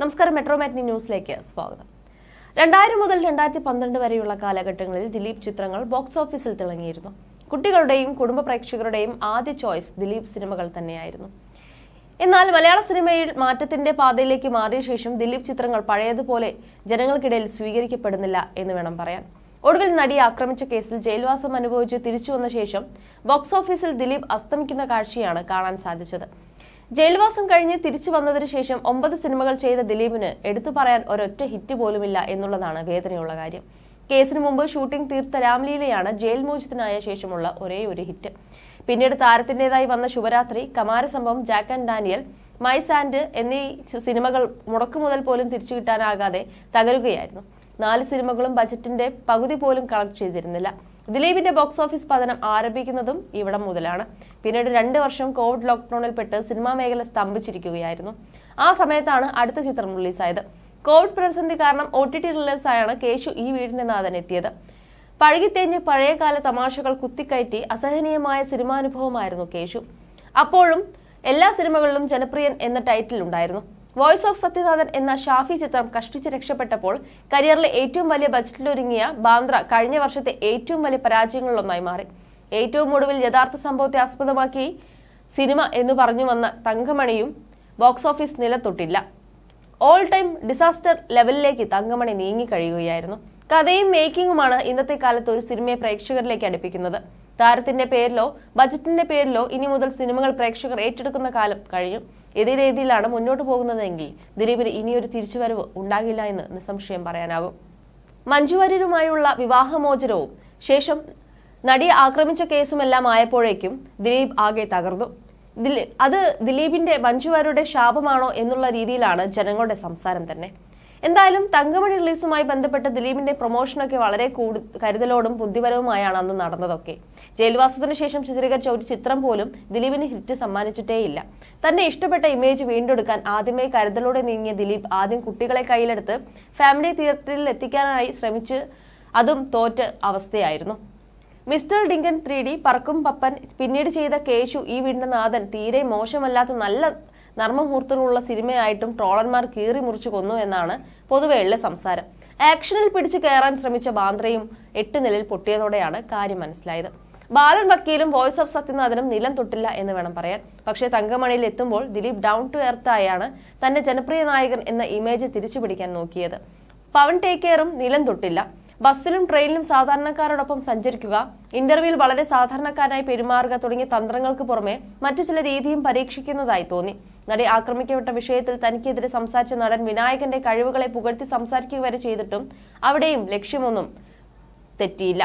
നമസ്കാരം metro matinee ന്യൂസിലേക്ക് സ്വാഗതം. രണ്ടായിരം മുതൽ രണ്ടായിരത്തി പന്ത്രണ്ട് വരെയുള്ള കാലഘട്ടങ്ങളിൽ ദിലീപ് ചിത്രങ്ങൾ ബോക്സ് ഓഫീസിൽ തിളങ്ങിയിരുന്നു. കുട്ടികളുടെയും കുടുംബ പ്രേക്ഷകരുടെയും ആദ്യ ചോയ്സ് ദിലീപ് സിനിമകൾ തന്നെയായിരുന്നു. എന്നാൽ മലയാള സിനിമയിൽ മാറ്റത്തിന്റെ പാതയിലേക്ക് മാറിയ ശേഷം ദിലീപ് ചിത്രങ്ങൾ പഴയതുപോലെ ജനങ്ങൾക്കിടയിൽ സ്വീകരിക്കപ്പെടുന്നില്ല എന്ന് വേണം പറയാൻ. ഒടുവിൽ നടിയെ ആക്രമിച്ച കേസിൽ ജയിൽവാസം അനുഭവിച്ച് തിരിച്ചു വന്ന ശേഷം ബോക്സ് ഓഫീസിൽ ദിലീപ് അസ്തമിക്കുന്ന കാഴ്ചയാണ് കാണാൻ സാധിച്ചത്. ജയിൽവാസം കഴിഞ്ഞ് തിരിച്ചു വന്നതിന് ശേഷം ഒമ്പത് സിനിമകൾ ചെയ്ത ദിലീപിന് എടുത്തു പറയാൻ ഒരൊറ്റ ഹിറ്റ് പോലുമില്ല എന്നുള്ളതാണ് വേദനയുള്ള കാര്യം. കേസിന് മുമ്പ് ഷൂട്ടിംഗ് തീർത്ത രാംലീലയാണ് ജയിൽ മോചിതനായ ശേഷമുള്ള ഒരേ ഒരു ഹിറ്റ്. പിന്നീട് താരത്തിന്റേതായി വന്ന Shubharathri Kammara Sambhavam Jack and Daniel my Santa എന്നീ സിനിമകൾ മുടക്കു മുതൽ പോലും തിരിച്ചു കിട്ടാനാകാതെ തകരുകയായിരുന്നു. നാല് സിനിമകളും ബജറ്റിന്റെ പകുതി പോലും കളക്ട് ചെയ്തിരുന്നില്ല. ദിലീപിന്റെ ബോക്സ് ഓഫീസ് പതനം ആരംഭിക്കുന്നതും ഇവിടം മുതലാണ്. പിന്നീട് രണ്ട് വർഷം കോവിഡ് ലോക്ക്ഡൌണിൽപ്പെട്ട് സിനിമാ മേഖല സ്തംഭിച്ചിരിക്കുകയായിരുന്നു. ആ സമയത്താണ് അടുത്ത ചിത്രം റിലീസായത്. കോവിഡ് പ്രതിസന്ധി കാരണം ഒ ടി ടി റിലീസായാണ് കേശു ഈ വീടിന്റെ നാഥൻ എത്തിയത്. പഴകിത്തേഞ്ഞ് പഴയകാല തമാശകൾ കുത്തിക്കയറ്റി അസഹനീയമായ സിനിമാനുഭവമായിരുന്നു കേശു. അപ്പോഴും എല്ലാ സിനിമകളിലും ജനപ്രിയൻ എന്ന ടൈറ്റിൽ ഉണ്ടായിരുന്നു. വോയിസ് ഓഫ് സത്യനാഥൻ എന്ന ഷാഫി ചിത്രം കഷ്ടിച്ച് രക്ഷപ്പെട്ടപ്പോൾ കരിയറിലെ ഏറ്റവും വലിയ ബജറ്റിലൊരുങ്ങിയ ബാന്ദ്ര കഴിഞ്ഞ വർഷത്തെ ഏറ്റവും വലിയ പരാജയങ്ങളിലൊന്നായി മാറി. ഏറ്റവും ഒടുവിൽ യഥാർത്ഥ സംഭവത്തെ ആസ്പദമാക്കി സിനിമ എന്ന് പറഞ്ഞു വന്ന തങ്കമണിയും ബോക്സ് ഓഫീസ് നിലത്തൊട്ടില്ല. ഓൾ ടൈം ഡിസാസ്റ്റർ ലെവലിലേക്ക് തങ്കമണി നീങ്ങി കഴിയുകയായിരുന്നു. കഥയും മേക്കിങ്ങുമാണ് ഇന്നത്തെ കാലത്ത് ഒരു സിനിമയെ പ്രേക്ഷകരിലേക്ക് അടുപ്പിക്കുന്നത്. താരത്തിന്റെ പേരിലോ ബജറ്റിന്റെ പേരിലോ ഇനി മുതൽ സിനിമകൾ പ്രേക്ഷകർ ഏറ്റെടുക്കുന്ന കാലം കഴിഞ്ഞു. ഇതേ രീതിയിലാണ് മുന്നോട്ട് പോകുന്നതെങ്കിൽ ദിലീപിന് ഇനിയൊരു തിരിച്ചുവരവ് ഉണ്ടാകില്ല എന്ന് നിസ്സംശയം പറയാനാകും മഞ്ജു വാര്യരുമായുള്ള വിവാഹമോചനവും ശേഷം നടിയെ ആക്രമിച്ച കേസുമെല്ലാം ആയപ്പോഴേക്കും ദിലീപ് ആകെ തകർന്നു. അത് ദിലീപിന്റെ മഞ്ജുവാരുടെ ശാപമാണോ എന്നുള്ള രീതിയിലാണ് ജനങ്ങളുടെ സംസാരം തന്നെ. എന്തായാലും തങ്കമണി റിലീസുമായി ബന്ധപ്പെട്ട് ദിലീപിന്റെ പ്രൊമോഷനൊക്കെ വളരെ കൂടു കരുതലോടും ബുദ്ധിപരവുമായാണ് അന്ന് നടന്നതൊക്കെ. ജയിൽവാസത്തിന് ശേഷം ചിത്രീകരിച്ച ഒരു ചിത്രം പോലും ദിലീപിന് ഹിറ്റ് സമ്മാനിച്ചിട്ടേയില്ല. തന്നെ ഇഷ്ടപ്പെട്ട ഇമേജ് വീണ്ടെടുക്കാൻ ആദ്യമേ കരുതലോടെ നീങ്ങിയ ദിലീപ് ആദ്യം കുട്ടികളെ കയ്യിലെടുത്ത് ഫാമിലി തിയേറ്ററിൽ എത്തിക്കാനായി ശ്രമിച്ച് അതും തോറ്റ അവസ്ഥയായിരുന്നു. മിസ്റ്റർ ഡിങ്കൻ ത്രീ ഡി പറക്കും പപ്പൻ പിന്നീട് ചെയ്ത കേശു ഈ വീടിന്റെ നാഥൻ തീരെ മോശമല്ലാത്ത നല്ല നർമ്മമുഹൂർത്തങ്ങളുള്ള സിനിമയായിട്ടും ട്രോളന്മാർ കീറി മുറിച്ചു കൊന്നു എന്നാണ് പൊതുവെയുള്ള സംസാരം. ആക്ഷനിൽ പിടിച്ചു കയറാൻ ശ്രമിച്ച ബാന്ദ്രയും എട്ട് നിലയിൽ പൊട്ടിയതോടെയാണ് കാര്യം മനസ്സിലായത്. ബാലൻ വക്കീലും വോയിസ് ഓഫ് സത്യനാഥനും നിലം തൊട്ടില്ല എന്ന് വേണം പറയാൻ. പക്ഷേ തങ്കമണിയിൽ എത്തുമ്പോൾ ദിലീപ് ഡൗൺ ടു എർത്ത് ആയാണ് തന്റെ ജനപ്രിയ നായകൻ എന്ന ഇമേജ് തിരിച്ചുപിടിക്കാൻ നോക്കിയത്. പവൻ ടേക്ക് കെയറും നിലം തൊട്ടില്ല. ബസ്സിലും ട്രെയിനിലും സാധാരണക്കാരോടൊപ്പം സഞ്ചരിക്കുക ഇന്റർവ്യൂവിൽ വളരെ സാധാരണക്കാരായി പെരുമാറുക തുടങ്ങിയ തന്ത്രങ്ങൾക്ക് പുറമെ മറ്റു ചില രീതിയും പരീക്ഷിക്കുന്നതായി തോന്നി. നടി ആക്രമിക്കപ്പെട്ട വിഷയത്തിൽ തനിക്കെതിരെ സംസാരിച്ച നടൻ വിനായകന്റെ കഴിവുകളെ പുകഴ്ത്തി സംസാരിക്കുക വരെ ചെയ്തിട്ടും അവിടെയും ലക്ഷ്യമൊന്നും തെറ്റിയില്ല.